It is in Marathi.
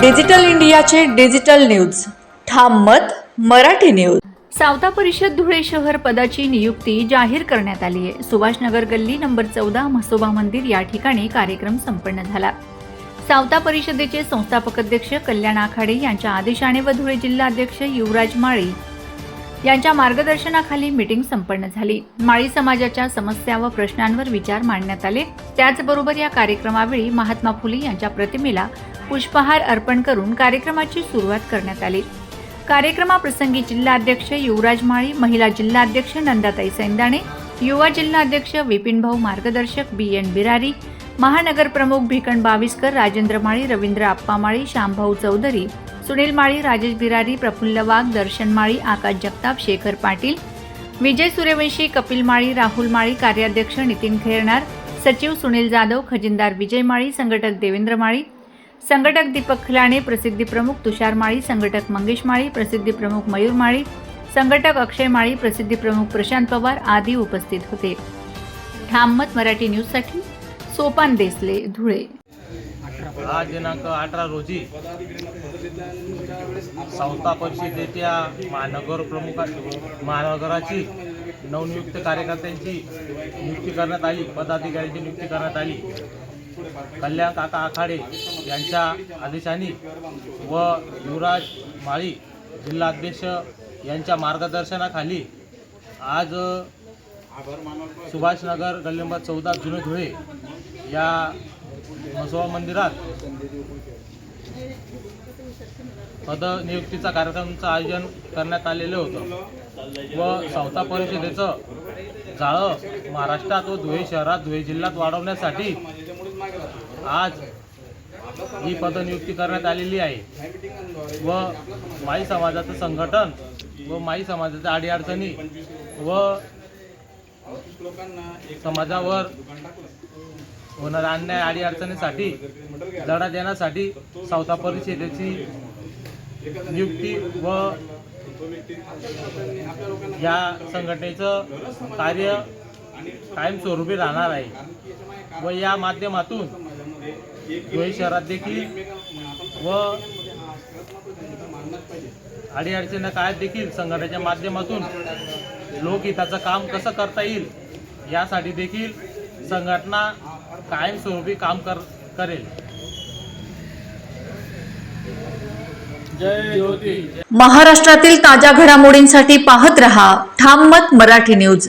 डिजिटल इंडियाचे डिजिटल न्यूज. ठाम मत मराठी न्यूज. सावता परिषद धुळे शहर पदाची नियुक्ती जाहीर करण्यात आली आहे. सुभाषनगर गल्ली नंबर चौदा म्हसोबा मंदिर या ठिकाणी कार्यक्रम संपन्न झाला. सावता परिषदेचे संस्थापक अध्यक्ष कल्याण आखाडे यांच्या आदेशाने व धुळे जिल्हाध्यक्ष युवराज माळी यांच्या मार्गदर्शनाखाली मीटिंग संपन्न झाली. माळी समाजाच्या समस्या व प्रश्नांवर विचार मांडण्यात आले. त्याचबरोबर या कार्यक्रमावेळी महात्मा फुले यांच्या प्रतिमेला पुष्पहार अर्पण करून कार्यक्रमाची सुरुवात करण्यात आली. कार्यक्रमाप्रसंगी जिल्हाध्यक्ष युवराज माळी महिला जिल्हाध्यक्ष नंदाताई सैंदाणे युवा जिल्हाध्यक्ष विपिन भाऊ मार्गदर्शक बी एन बिरारी महानगर प्रमुख भिकण बाविस्कर राजेंद्र माळी रवींद्र आप्पा माळी श्यामभाऊ चौधरी सुनील माळी राजेश बिरारी प्रफुल्ल वाघ दर्शन माळी आकाश जगताप शेखर पाटील विजय सूर्यवंशी कपिल माळी राहुल माळी कार्याध्यक्ष नितीन खेरणार सचिव सुनील जाधव खजिनदार विजय माळी संघटक देवेंद्र माळी संघटक दीपक खिलाणे प्रसिद्धी प्रमुख तुषार माळी संघटक मंगेश माळी प्रसिद्धी प्रमुख मयूर माळी संघटक अक्षय माळी प्रसिद्धी प्रमुख प्रशांत पवार आदी उपस्थित होते. ठाममत मराठी न्यूजसाठी सोपान देसले धुळे. आज दिनांक अठरा रोजी संस्था परिषदेच्या महानगर प्रमुख महानगराची नवनियुक्त कार्यकर्त्यांची नियुक्ती करण्यात आली पदाधिकाऱ्यांची नियुक्ती करण्यात आली. कल्याण काका आखाडे यांच्या आदेशाने व युवराज माळी जिल्हाध्यक्ष यांच्या मार्गदर्शनाखाली आज सुभाषनगर गल्ली नंबर चौदा जुने धुळे या मसोबा मंदिरात पदनियुक्तीचा कार्यक्रमाचं आयोजन करण्यात आलेलं होतं. व संस्था परिषदेचं जाळं महाराष्ट्रात व धुळे शहरात धुळे जिल्ह्यात वाढवण्यासाठी आज ही पदनियुक्ती करण्यात आलेली आहे. व माई समाजाचं संघटन व माई समाजाच्या अडीअडचणी व समाजावर होणाऱ्या अन्याय अडीअडचणीसाठी लढा देण्यासाठी सावता परिषदेची नियुक्ती व या संघटनेचं कार्य कायमस्वरूपी राहणार आहे. व या माध्यमातून धुळे शहरात देखील व अडीअडचणी काय देखील संघटनेच्या माध्यमातून लोकहिताचं काम कसं करता येईल यासाठी देखील संघटना कायमस्वरूपी काम कर करेल. जय महाराष्ट्रातील ताज्या घडामोडींसाठी पाहत रहा. ठाम मत मराठी न्यूज.